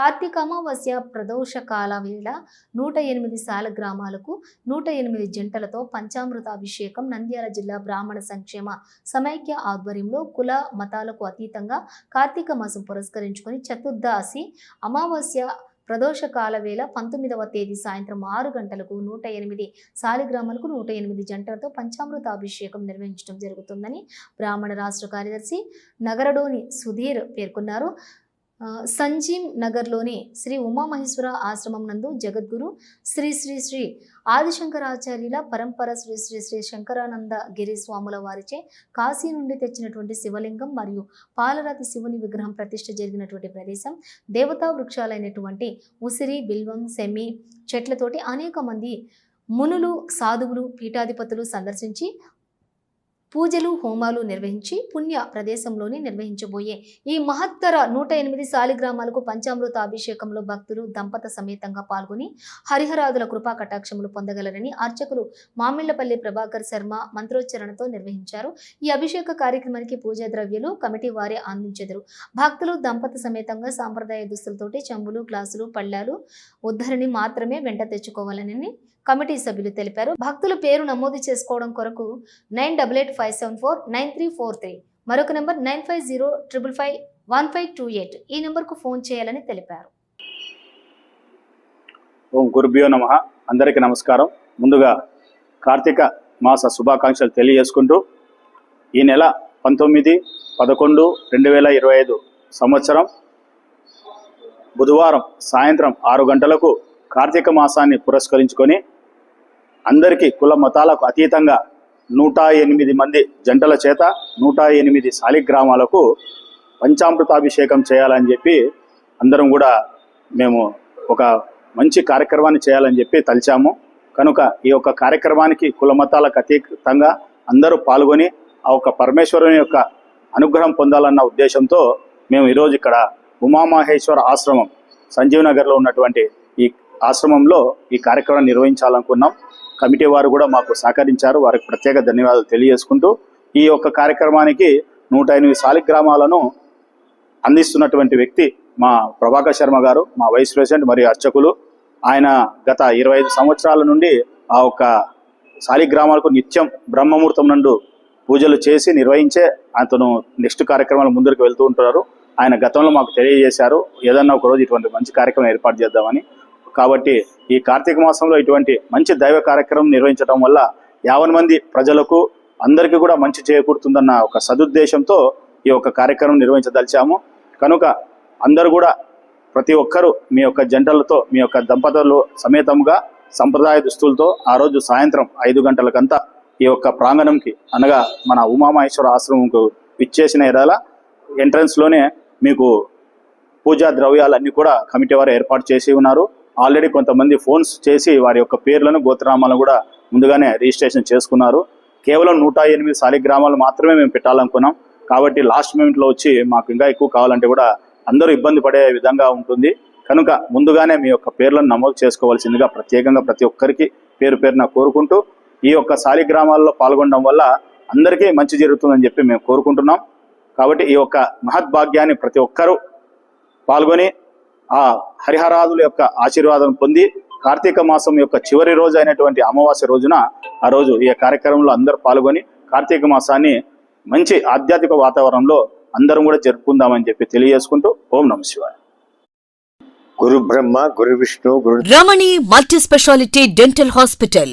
కార్తీక అమావాస్య ప్రదోష కాల వేళ నూట ఎనిమిది సాల గ్రామాలకు నూట ఎనిమిది జంటలతో పంచామృత అభిషేకం నంద్యాల జిల్లా బ్రాహ్మణ సంక్షేమ సమైక్య ఆధ్వర్యంలో కుల మతాలకు అతీతంగా కార్తీక మాసం పురస్కరించుకొని చతుర్దాసి అమావాస్య ప్రదోష కాల వేళ పంతొమ్మిదవ తేదీ సాయంత్రం ఆరు గంటలకు నూట ఎనిమిది సాలిగ్రామాలకు నూట ఎనిమిది జంటలతో పంచామృత అభిషేకం నిర్వహించడం జరుగుతుందని బ్రాహ్మణ రాష్ట్ర కార్యదర్శి నగరడోని సుధీర్ పేర్కొన్నారు. సంజీవ్ నగర్లోని శ్రీ ఉమామహేశ్వర ఆశ్రమం నందు జగద్గురు శ్రీ శ్రీ శ్రీ ఆదిశంకరాచార్యుల పరంపర శ్రీ శ్రీ శ్రీ శంకరానంద గిరి స్వాముల వారిచే కాశీ నుండి తెచ్చినటువంటి శివలింగం మరియు పాలరాతి శివుని విగ్రహం ప్రతిష్ఠ జరిగినటువంటి ప్రదేశం. దేవతా వృక్షాలైనటువంటి ఉసిరి బిల్వం సెమి చెట్లతోటి అనేక మంది మునులు సాధువులు పీఠాధిపతులు సందర్శించి పూజలు హోమాలు నిర్వహించి పుణ్య ప్రదేశంలోని నిర్వహించబోయే ఈ మహత్తర నూట ఎనిమిది శాలిగ్రామాలకు పంచామృత అభిషేకంలో భక్తులు దంపత సమేతంగా పాల్గొని హరిహరాదుల కృపా కటాక్షములు పొందగలరని అర్చకులు మామిళ్ళపల్లి ప్రభాకర్ శర్మ మంత్రోచ్చరణతో నిర్వహించారు. ఈ అభిషేక కార్యక్రమానికి పూజా ద్రవ్యాలు కమిటీ వారే అందించెదరు భక్తులు దంపత సమేతంగా సాంప్రదాయ దుస్తులతోటి చెంబులు గ్లాసులు పళ్ళాలు ఉద్ధరణి మాత్రమే వెంట తెచ్చుకోవాలని కమిటీ సభ్యులు తెలిపారు. భక్తుల పేరు నమోదు చేసుకోవడం కొరకు nine double eight five seven four nine three four three మరొక number nine five zero triple five one five two eight ఈ నెంబర్కు ఫోన్ చేయాలని తెలిపారు. ఓం గురుభ్యో నమ. అందరికీ నమస్కారం. ముందుగా కార్తీక మాస శుభాకాంక్షలు తెలియజేసుకుంటూ ఈ నెల పంతొమ్మిది పదకొండు రెండు వేల ఇరవై ఐదు సంవత్సరం బుధవారం సాయంత్రం ఆరు గంటలకు కార్తీక మాసాన్ని పురస్కరించుకొని అందరికీ కుల మతాలకు అతీతంగా నూట ఎనిమిది మంది జంటల చేత నూట ఎనిమిది శాలిగ్రామాలకు పంచామృతాభిషేకం చేయాలని చెప్పి అందరం కూడా మేము ఒక మంచి కార్యక్రమాన్ని చేయాలని చెప్పి తలిచాము. కనుక ఈ యొక్క కార్యక్రమానికి కుల మతాలకు అతీతంగా అందరూ పాల్గొని ఆ యొక్క పరమేశ్వరుని యొక్క అనుగ్రహం పొందాలన్న ఉద్దేశంతో మేము ఈరోజు ఇక్కడ ఉమామహేశ్వర ఆశ్రమం సంజీవ్ నగర్లో ఉన్నటువంటి ఈ ఆశ్రమంలో ఈ కార్యక్రమం నిర్వహించాలనుకున్నాం. కమిటీ వారు కూడా మాకు సహకరించారు. వారికి ప్రత్యేక ధన్యవాదాలు తెలియజేసుకుంటూ ఈ యొక్క కార్యక్రమానికి నూట ఎనిమిది శాలిగ్రామాలను అందిస్తున్నటువంటి వ్యక్తి మా ప్రభాకర్ శర్మ గారు మా వైస్ ప్రెసిడెంట్ మరియు అర్చకులు. ఆయన గత ఇరవై ఐదు సంవత్సరాల నుండి ఆ ఒక్క శాలిగ్రామాలకు నిత్యం బ్రహ్మముహూర్తం నుండి పూజలు చేసి నిర్వహించే అతను నెక్స్ట్ కార్యక్రమాలు ముందుకు వెళ్తూ ఉంటారు ఆయన గతంలో మాకు తెలియజేశారు. ఏదన్నా ఒక రోజు ఇటువంటి మంచి కార్యక్రమం ఏర్పాటు చేద్దామని కాబట్టి ఈ కార్తీక మాసంలో ఇటువంటి మంచి దైవ కార్యక్రమం నిర్వహించడం వల్ల యావన్ మంది ప్రజలకు అందరికీ కూడా మంచి చేకూరుతుందన్న ఒక సదుద్దేశంతో ఈ యొక్క కార్యక్రమం నిర్వహించదలిచాము. కనుక అందరూ కూడా ప్రతి ఒక్కరూ మీ యొక్క జంటలతో మీ యొక్క దంపతులు సమేతంగా సంప్రదాయ దుస్తులతో ఆ రోజు సాయంత్రం ఐదు గంటలకంతా ఈ యొక్క ప్రాంగణంకి అనగా మన ఉమామహేశ్వర ఆశ్రమంకు ఇచ్చేసిన ఎడల ఎంట్రన్స్లోనే మీకు పూజా ద్రవ్యాలన్నీ కూడా కమిటీ వారు ఏర్పాటు చేసి ఉన్నారు. ఆల్రెడీ కొంతమంది ఫోన్స్ చేసి వారి యొక్క పేర్లను గోత్రనామాలను కూడా ముందుగానే రిజిస్ట్రేషన్ చేసుకున్నారు. కేవలం నూట ఎనిమిది శాలిగ్రామాలు మాత్రమే మేము పెట్టాలనుకున్నాం. కాబట్టి లాస్ట్ మూమెంట్లో వచ్చి మాకు ఇంకా ఎక్కువ కావాలంటే కూడా అందరూ ఇబ్బంది పడే విధంగా ఉంటుంది. కనుక ముందుగానే మీ యొక్క పేర్లను నమోదు చేసుకోవాల్సిందిగా ప్రత్యేకంగా ప్రతి ఒక్కరికి పేరు పేరున కోరుకుంటూ ఈ యొక్క శాలిగ్రామాల్లో పాల్గొనడం వల్ల అందరికీ మంచి జరుగుతుందని చెప్పి మేము కోరుకుంటున్నాం. కాబట్టి ఈ యొక్క మహద్భాగ్యాన్ని ప్రతి ఒక్కరూ పాల్గొని ఆ హరిహరాదుల యొక్క ఆశీర్వాదం పొంది కార్తీక మాసం యొక్క చివరి రోజు అయినటువంటి అమావాస్య రోజున ఆ రోజు ఈ కార్యక్రమంలో అందరూ పాల్గొని కార్తీక మాసాన్ని మంచి ఆధ్యాత్మిక వాతావరణంలో అందరం కూడా జరుపుకుందామని చెప్పి తెలియజేసుకుంటూ ఓం నమ శివాయ. Guru Brahma Guru Vishnu Guru Ramani multi speciality dental hospital.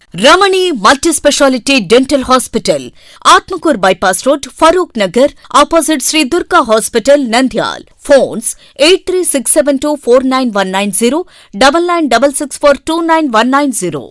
Ramani multi speciality dental hospital Atmakur bypass road Farooq Nagar opposite Sri Durga hospital Nandyal. Phones eight three six seven two four nine one nine zero double nine double six four two nine one nine zero.